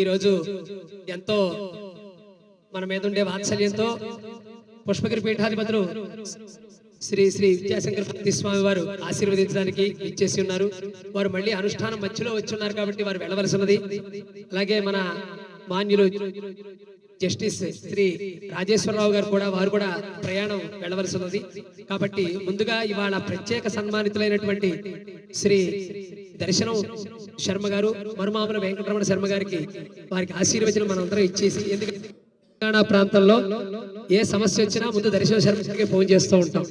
ఈరోజు ఎంతో మన మీద ఉండే వాత్సల్యంతో పుష్పగిరి పీఠాధిపతులు శ్రీ శ్రీ విద్యాశంకర భక్తి స్వామి వారు ఆశీర్వదించడానికి ఇచ్చేసి ఉన్నారు. వారు మళ్ళీ అనుష్ఠానం మధ్యలో వచ్చి ఉన్నారు కాబట్టి వారు వెళ్ళవలసినది. అలాగే మన మాన్యులు జస్టిస్ శ్రీ రాజేశ్వరరావు గారు కూడా వారు కూడా ప్రయాణం వెళ్ళవలసినది. కాబట్టి ముందుగా ఇవాళ ప్రత్యేక సన్మానితులైనటువంటి శ్రీ దర్శనం శర్మ గారు మరుమామల వెంకటరమణ శర్మ గారికి వారికి ఆశీర్వచనం మనందరం ఇచ్చేసి ఎందుకంటే తెలంగాణ ప్రాంతంలో ఏ సమస్య వచ్చినా ముందు దర్శన శర్మ గారికి ఫోన్ చేస్తూ ఉంటాం.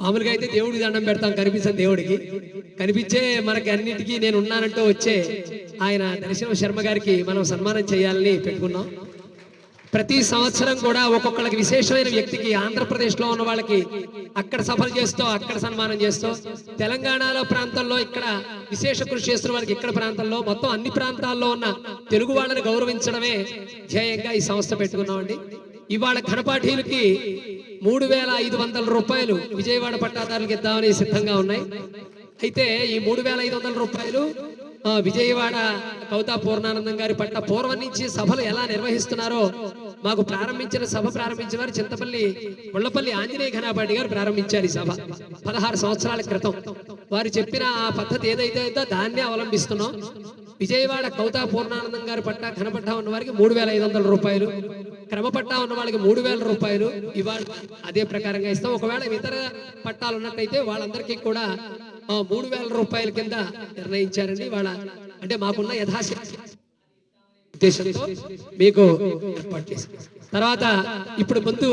మామూలుగా అయితే దేవుడికి దండం పెడతాం కనిపించని దేవుడికి. కనిపించే మనకి అన్నిటికీ నేను ఉన్నానంటూ వచ్చే ఆయన దర్శనం శర్మ గారికి మనం సన్మానం చేయాలని పెట్టుకున్నాం. ప్రతి సంవత్సరం కూడా ఒక్కొక్కళ్ళకి విశేషమైన వ్యక్తికి ఆంధ్రప్రదేశ్లో ఉన్న వాళ్ళకి అక్కడ సఫలు చేస్తూ అక్కడ సన్మానం చేస్తూ తెలంగాణలో ప్రాంతంలో ఇక్కడ విశేష కృషి చేస్తున్న వాళ్ళకి ఇక్కడ ప్రాంతంలో మొత్తం అన్ని ప్రాంతాల్లో ఉన్న తెలుగు వాళ్ళని గౌరవించడమే ధ్యేయంగా ఈ సంస్థ పెట్టుకున్నామండి. ఇవాళ ఘనపాఠీలకి మూడు వేల ఐదు వందల రూపాయలు విజయవాడ పట్టాదారులకు ఇద్దామని సిద్ధంగా ఉన్నాయి. అయితే ఈ మూడు వేల ఐదు వందల రూపాయలు విజయవాడ కౌతా పూర్ణానందం గారి పట్ల పూర్వం నుంచి సభలు ఎలా నిర్వహిస్తున్నారో మాకు ప్రారంభించిన సభ ప్రారంభించిన వారు చింతపల్లి ముళ్ళపల్లి ఆంజనేయ ఘనాపాటి గారు ప్రారంభించారు ఈ సభ పదహారు సంవత్సరాల క్రితం. వారు చెప్పిన ఆ పద్ధతి ఏదైతే ఉందో దాన్నే అవలంబిస్తున్నాం. విజయవాడ కౌతా పూర్ణానందం గారి పట్ట ఘనపట్టా ఉన్న వారికి మూడు వేల ఐదు వందల రూపాయలు క్రమపట్టా ఉన్న వాళ్ళకి మూడు వేల రూపాయలు ఇవాళ అదే ప్రకారంగా ఇస్తాం. ఒకవేళ ఇతర పట్టాలు ఉన్నట్టయితే వాళ్ళందరికీ కూడా మూడు వేల రూపాయల కింద నిర్ణయించారండి వాళ్ళ అంటే మాకున్న యథాశక్తి ఉద్దేశంతో మీకు ఏర్పాటు చేశాం తర్వాత ఇప్పుడు ముందు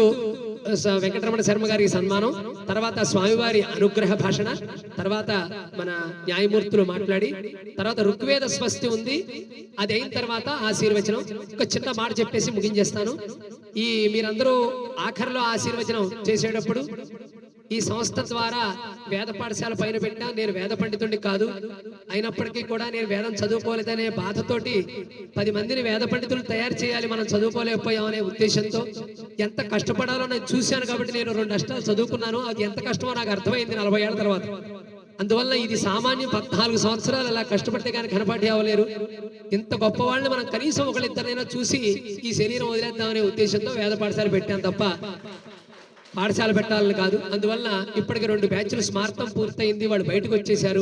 వెంకటరమణ శర్మ గారికి సన్మానం తర్వాత స్వామివారి అనుగ్రహ భాషణ తర్వాత మన న్యాయమూర్తులు మాట్లాడి తర్వాత ఋగ్వేద స్వస్తి ఉంది అది అయిన తర్వాత ఆశీర్వచనం ఒక చిన్న మాట చెప్పేసి ముగించేస్తాను. ఈ మీరందరూ ఆఖరిలో ఆశీర్వచనం చేసేటప్పుడు ఈ సంస్థ ద్వారా వేద పాఠశాల పైన పెట్టినా నేను వేద పండితుడిని కాదు. అయినప్పటికీ కూడా నేను వేదం చదువుకోలేదనే బాధతోటి పది మందిని వేద పండితులు తయారు చేయాలి మనం చదువుకోలేకపోయామనే ఉద్దేశంతో ఎంత కష్టపడాలో నేను చూశాను కాబట్టి నేను రెండు అష్టాలు చదువుకున్నాను. అది ఎంత కష్టమో నాకు అర్థమైంది నలభై ఏళ్ళ తర్వాత. అందువల్ల ఇది సామాన్యం పద్నాలుగు సంవత్సరాలు అలా కష్టపడితే కానీ కనపాటి అవ్వలేరు. ఇంత గొప్ప వాళ్ళని మనం కనీసం ఒకళ్ళిద్దరైనా చూసి ఈ శరీరం వదిలేద్దామనే ఉద్దేశంతో వేద పాఠశాల పెట్టాను తప్ప పాఠశాల పెట్టాలని కాదు. అందువల్ల ఇప్పటికి రెండు బ్యాచ్లు స్మార్తం పూర్తయింది. వాళ్ళు బయటకు వచ్చేసారు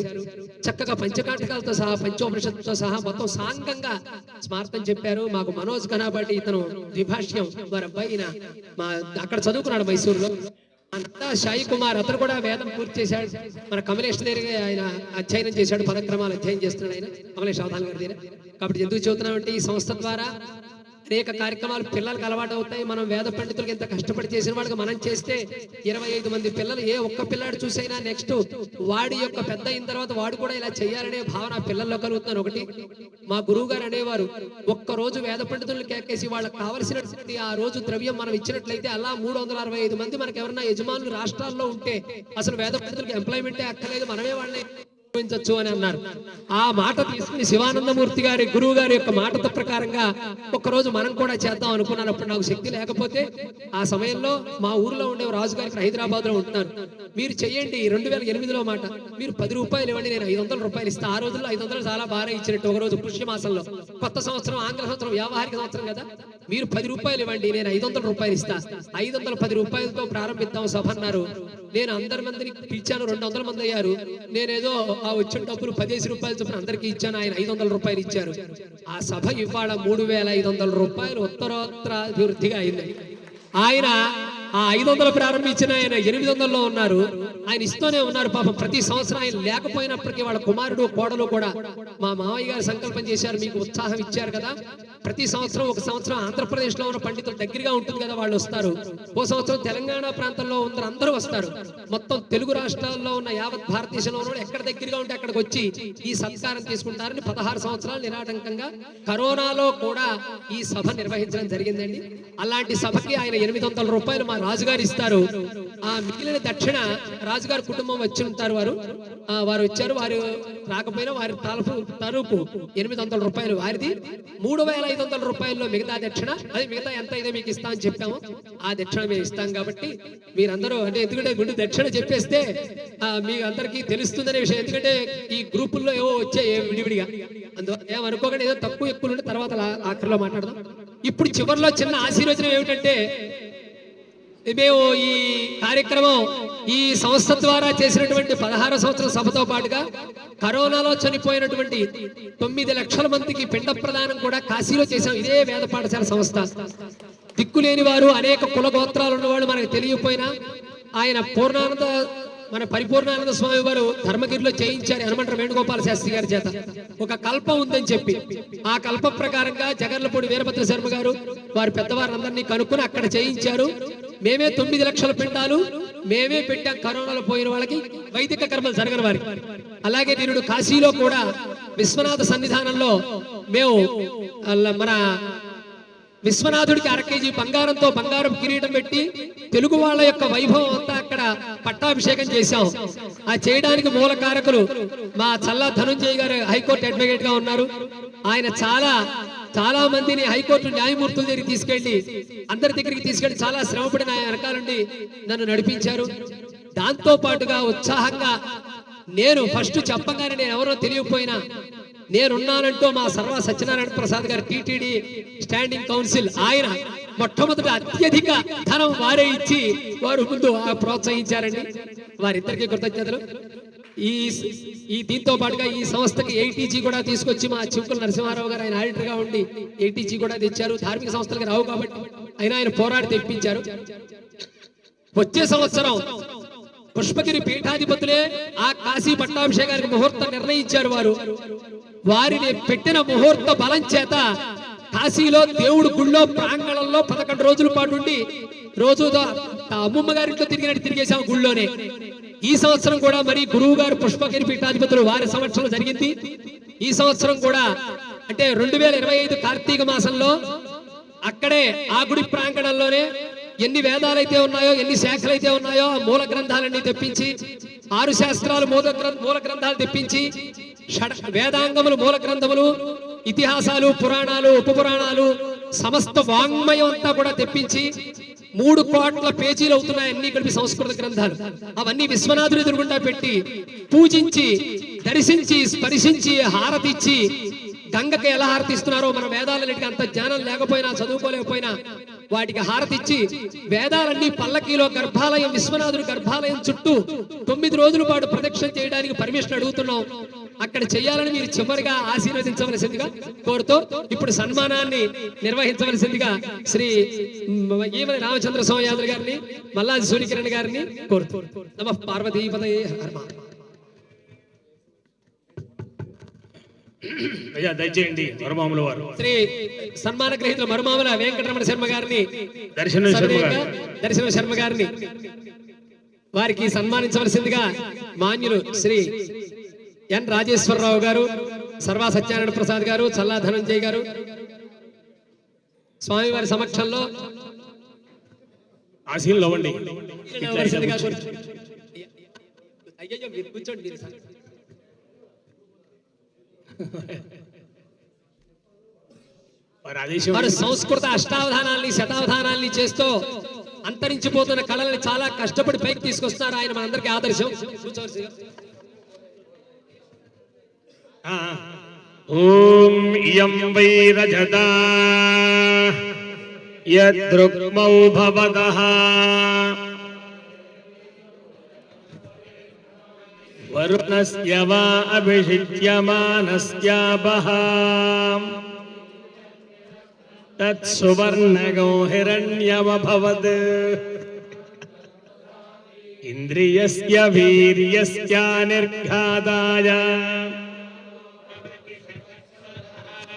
చక్కగా పంచకాటకాలతో సహా పంచోపనిషత్తుతో సహా మొత్తం సాంగంగా స్మార్థం చెప్పారు. మాకు మనోజ్ కనాబాటి ఇతను ద్విభాష్యం. వారి అబ్బాయి మా అక్కడ చదువుకున్నాడు మైసూరులో. అంతా సాయి కుమార్ అతను కూడా వేదం పూర్తి చేశాడు. మన కమలేష్ దగ్గర ఆయన అధ్యయనం చేశాడు. పదక్రమాలు అధ్యయనం చేస్తున్నాడు ఆయన. కమలేష్ అవధాన్ గారి దగ్గర. కాబట్టి ఎందుకు చెబుతున్నామంటే ఈ సంస్థ ద్వారా అనేక కార్యక్రమాలు పిల్లలకు అలవాటు అవుతాయి. మనం వేద పండితులకు ఎంత కష్టపడి చేసిన వాళ్ళకి మనం చేస్తే ఇరవై ఐదు మంది పిల్లలు ఏ ఒక్క పిల్లాడు చూసైనా నెక్స్ట్ వాడి యొక్క పెద్ద అయిన తర్వాత వాడు కూడా ఇలా చేయాలనే భావన పిల్లల్లో కలుగుతున్నాను ఒకటి మా గురువు గారు అనేవారు ఒక్క రోజు వేద పండితులను కేకేసి వాళ్ళకి కావలసినటువంటి ఆ రోజు ద్రవ్యం మనం ఇచ్చినట్లయితే అలా మూడు వందల అరవై ఐదు మంది మనకి ఎవరైనా యజమానులు రాష్ట్రాల్లో ఉంటే అసలు వేద పండితులకు ఎంప్లాయ్మెంటే అక్కర్లేదు. మనమే వాళ్ళని ఉపయోగించవచ్చు అని అన్నారు. ఆ మాట తీసుకుని శివానందమూర్తి గారి గురువు గారి యొక్క మాట ప్రకారంగా ఒకరోజు మనం కూడా చేద్దాం అనుకున్నాను. అప్పుడు నాకు శక్తి లేకపోతే ఆ సమయంలో మా ఊర్లో ఉండే రాజు గారికి హైదరాబాద్లో ఉంటున్నారు మీరు చెయ్యండి రెండు వేల ఎనిమిదిలో మాట. మీరు పది రూపాయలు ఇవ్వండి నేను ఐదు వందల రూపాయలు ఇస్తా. ఆ రోజుల్లో ఐదు వందలు చాలా బాగా ఇచ్చినట్టు ఒక రోజు పుష్యమాసంలో. కొత్త సంవత్సరం ఆంగ్ల సంవత్సరం వ్యావహారిక సంవత్సరం కదా. మీరు పది రూపాయలు ఇవ్వండి నేను ఐదు వందల రూపాయలు ఇస్తా. ఐదు వందల పది రూపాయలతో ప్రారంభిద్దాం సభ అన్నారు నేను అందరి మందిని పిలిచాను రెండు వందల మంది అయ్యారు. నేనేదో ఆ వచ్చిన డబ్బులు పదిహేను రూపాయలు చొప్పున అందరికీ ఇచ్చాను ఆయన ఐదు వందల రూపాయలు ఇచ్చారు. ఆ సభ ఇవాళ మూడు వేల ఐదు వందల రూపాయలు ఉత్తరోత్తర అభివృద్ధిగా అయింది. ఆయన ఆ ఐదు వందలు ప్రారంభించిన ఆయన ఎనిమిది వందల్లో ఉన్నారు. ఆయన ఇస్తూనే ఉన్నారు పాపం ప్రతి సంవత్సరం ఆయన లేకపోయినప్పటికీ వాళ్ళ కుమారుడు కోడలు కూడా. మా మామయ్య గారు సంకల్పం చేశారు మీకు ఉత్సాహం ఇచ్చారు కదా. ప్రతి సంవత్సరం ఒక సంవత్సరం ఆంధ్రప్రదేశ్లో ఉన్న పండితులు దగ్గరగా ఉంటుంది కదా వాళ్ళు వస్తారు. ఓ సంవత్సరం తెలంగాణ ప్రాంతంలో ఉన్న అందరూ వస్తారు. మొత్తం తెలుగు రాష్ట్రాల్లో ఉన్న యావత్ భారతదేశంలో ఉన్న ఎక్కడ దగ్గరగా ఉంటే అక్కడికి వచ్చి ఈ సత్కారం తీసుకుంటారని పదహారు సంవత్సరాలు నిరాటంకంగా కరోనాలో కూడా ఈ సభ నిర్వహించడం జరిగిందండి. అలాంటి సభకి ఆయన ఎనిమిది వందల రూపాయలు మా రాజుగారు ఇస్తారు. ఆ మిగిలిన దక్షిణ రాజుగారి కుటుంబం వచ్చి ఉంటారు వారు. వారు వచ్చారు. వారు రాకపోయినా వారి తలుపు తరుపు ఎనిమిది వందల రూపాయలు వారిది. మూడు వేల ఐదు వందల రూపాయల్లో మిగతా దక్షిణ అది మిగతా ఎంత అయితే మీకు ఇస్తా అని చెప్పాము ఆ దక్షిణ మేము ఇస్తాం కాబట్టి మీరందరూ అంటే ఎందుకంటే ముందు దక్షిణ చెప్పేస్తే ఆ, మీ అందరికీ తెలుస్తుందనే విషయం. ఎందుకంటే ఈ గ్రూపుల్లో ఏవో వచ్చాయి విడివిడిగా. అందువల్ల ఏమనుకోకుండా ఏదో తక్కువ ఎక్కువ ఉంటే తర్వాత ఆఖరిలో మాట్లాడదాం. ఇప్పుడు చివరిలో చిన్న ఆశీర్వచనం ఏమిటంటే మేము ఈ కార్యక్రమం ఈ సంస్థ ద్వారా చేసినటువంటి పదహారు సంవత్సరాల సభతో పాటుగా కరోనాలో చనిపోయినటువంటి తొమ్మిది లక్షల మందికి పిండ ప్రదానం కూడా కాశీలో చేశాం. ఇదే వేద పాఠశాల సంస్థ. దిక్కులేని వారు అనేక కుల గోత్రాలు ఉన్నవాళ్ళు మనకు తెలియకపోయినా ఆయన పూర్ణానంద మన పరిపూర్ణానంద స్వామి వారు ధర్మగిరిలో చేయించారు హనుమంట వేణుగోపాల శాస్త్రి గారి చేత. ఒక కల్పం ఉందని చెప్పి. ఆ కల్ప ప్రకారంగా జగర్లపూడి వీరభద్ర శర్మ గారు వారి పెద్దవారందరినీ కనుక్కుని అక్కడ చేయించారు. మేమే తొమ్మిది లక్షల పిండాలు మేమే పెట్టాం కరోనాలో పోయిన వాళ్ళకి వైదిక కర్మలు జరగని వారికి. అలాగే దీనుడు కాశీలో కూడా విశ్వనాథ సన్నిధానంలో మేము మన విశ్వనాథుడికి అర కేజీ బంగారంతో బంగారం కిరీటం పెట్టి తెలుగు వాళ్ళ యొక్క వైభవం అంతా అక్కడ పట్టాభిషేకం చేశాం. ఆ చేయడానికి మూల కారకులు మా చల్లా ధనుంజయ్ గారు హైకోర్టు అడ్వకేట్గా ఉన్నారు. ఆయన చాలా చాలా మందిని హైకోర్టు న్యాయమూర్తుల దగ్గరికి తీసుకెళ్ళి అందరి దగ్గరికి తీసుకెళ్ళి చాలా శ్రమపడిన ఆయన వెనకాలండి నన్ను నడిపించారు. దాంతో పాటుగా ఉత్సాహంగా నేను ఫస్ట్ చెప్పగానే నేను ఎవరో తెలియకపోయినా నేనున్నానంటూ మా సర్వ సత్యనారాయణ ప్రసాద్ గారు టిటిడి స్టాండింగ్ కౌన్సిల్ ఆయన మొట్టమొదట అత్యధిక ధనం వారే ఇచ్చి వారు ముందు ప్రోత్సహించారండి. వారిద్దరికీ కృతజ్ఞతలు. ఈ ఈ దీంతో పాటుగా ఈ సంస్థకి ఏటీజీ కూడా తీసుకొచ్చి మా చివుకుల నరసింహారావు గారు ఆయన ఆడిటర్గా ఉండి ఏటీజీ కూడా తెచ్చారు. ధార్మిక సంస్థలకు రావు కాబట్టి అయినా ఆయన పోరాడి తెప్పించారు. వచ్చే సంవత్సరం పుష్పగిరి పీఠాధిపతులే ఆ కాశీ పట్టాభిషేకానికి ముహూర్తం నిర్ణయించారు వారు. వారిని పెట్టిన ముహూర్త బలం చేత కాశీలో దేవుడు గుళ్ళో ప్రాంగణంలో పదకొండు రోజుల పాటు ఉండి రోజు అమ్మమ్మ గారింట్లో తిరిగినట్టు తిరిగేశాం గుళ్ళోనే. ఈ సంవత్సరం కూడా మరి గురువు గారు పుష్పగిరి పీఠాధిపతులు వారి సంవత్సరం జరిగింది. ఈ సంవత్సరం కూడా అంటే రెండు వేల ఇరవై ఐదు కార్తీక మాసంలో అక్కడే ఆ గుడి ప్రాంగణంలోనే ఎన్ని వేదాలైతే ఉన్నాయో ఎన్ని శాఖలైతే ఉన్నాయో ఆ మూల గ్రంథాలన్నీ తెప్పించి ఆరు శాస్త్రాలు మూల మూల గ్రంథాలు తెప్పించి షడ వేదాంగములు మూల గ్రంథములు ఇతిహాసాలు పురాణాలు ఉపపురాణాలు సమస్త వాంగ్మయం అంతా కూడా తెప్పించి మూడు కోట్ల పేజీలు అవుతున్నాయి. అన్ని కలిపి సంస్కృత గ్రంథాలు. అవన్నీ విశ్వనాథుని ఎదురుగుండా పెట్టి పూజించి దర్శించి స్పర్శించి హారతిచ్చి గంగకి ఎలా హారతిస్తున్నారో మన వేదాలన్నిటికీ అంత జ్ఞానం లేకపోయినా చదువుకోలేకపోయినా వాటికి హారతిచ్చి వేదాలన్నీ పల్లకీలో గర్భాలయం విశ్వనాథుడి గర్భాలయం చుట్టూ తొమ్మిది రోజుల పాటు ప్రదక్షిణ చేయడానికి పర్మిషన్ అడుగుతున్నాం. అక్కడ చేయాలని మీరు చివరిగా ఆశీర్వదించవలసిందిగా కోరుతూ ఇప్పుడు సన్మానాన్ని నిర్వహించవలసిందిగా శ్రీ మ్, ఈవలి రామచంద్ర స్వామి యాదవ్ గారిని మల్లాది సూర్యకిరణ్ గారిని కోరుతూ. నమ మహాదేవ. అయ్యా దయచేయండి వరమాముల వారు. శ్రీ సన్మాన గ్రహీతుల మరుమామల వెంకటరమణ శర్మ గారిని దర్శనం శర్మ దర్శన శర్మ గారిని వారికి సన్మానించవలసిందిగా మాన్యులు శ్రీ ఎన్ రాజేశ్వరరావు గారు సర్వా సత్యనారాయణ ప్రసాద్ గారు చల్లా ధనంజయ్ గారు. స్వామివారి సమక్షంలో ఆశీనులు అవ్వండి మీరు కూర్చోండి మీరు సార్. సంస్కృత అష్టావధానాల్ని శతావధానాల్ని చేస్తూ అంతరించిపోతున్న కళల్ని చాలా కష్టపడి పైకి తీసుకొస్తున్నారు ఆయన మనందరికీ ఆదర్శం. ॐ इयं वै रजदा। यद्रुक्मौ भवदः। वरुणस्य वा तत्सुवर्णगो हिरण्यमभवत्। इन्द्रियस्य वीर्यस्य निर्घादाय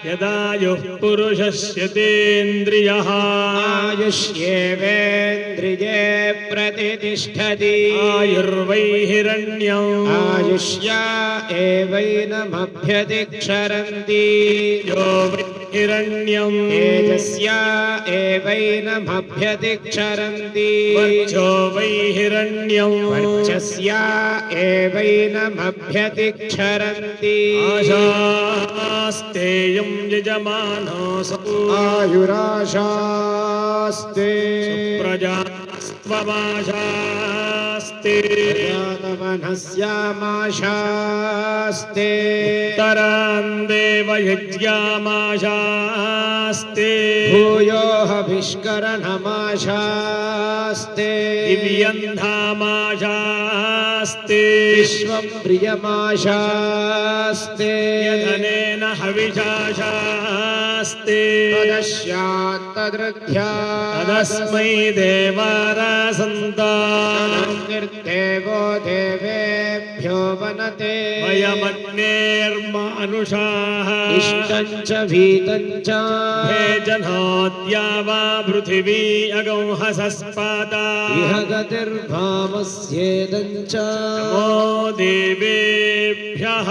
यदा युः पुरुषस्य तेन्द्रियः। आयुष्येवेन्द्रिये प्रतिष्ठति। आयुर्वै हिरण्यम् आयुष्या एवैनमभ्यतिक्षरन्ति यो हिरण्यम् तेजस्या एवैनमभ्यतिक्षरन्ति वर्चो वै हिण्यम वर्चस्या एवैनमभ्यतिक्षरन्ति आशास्तेयम् यजमानोऽसु आयुराशास्ते। प्रजास्त्वमाशास्ते मनस्यामाशास्ते देवयज्ञामाशास्ते भूयोऽभिष्करणमाशास्ते दिव्यन्धामाशास्ते विश्वं प्रियमाशास्ते। धनेन हविषाशा तदस्यात्तदृध्या तदस्मै देवारासन्ता निर्देवो देवेभ्यो वनते। वयमग्नेर्मानुषाः। इष्टं च भीतं हे जनोद्या वा पृथिवी अगौहसस्पाता इह गतिर्भामस्येदं च। नमो देवेभ्यः।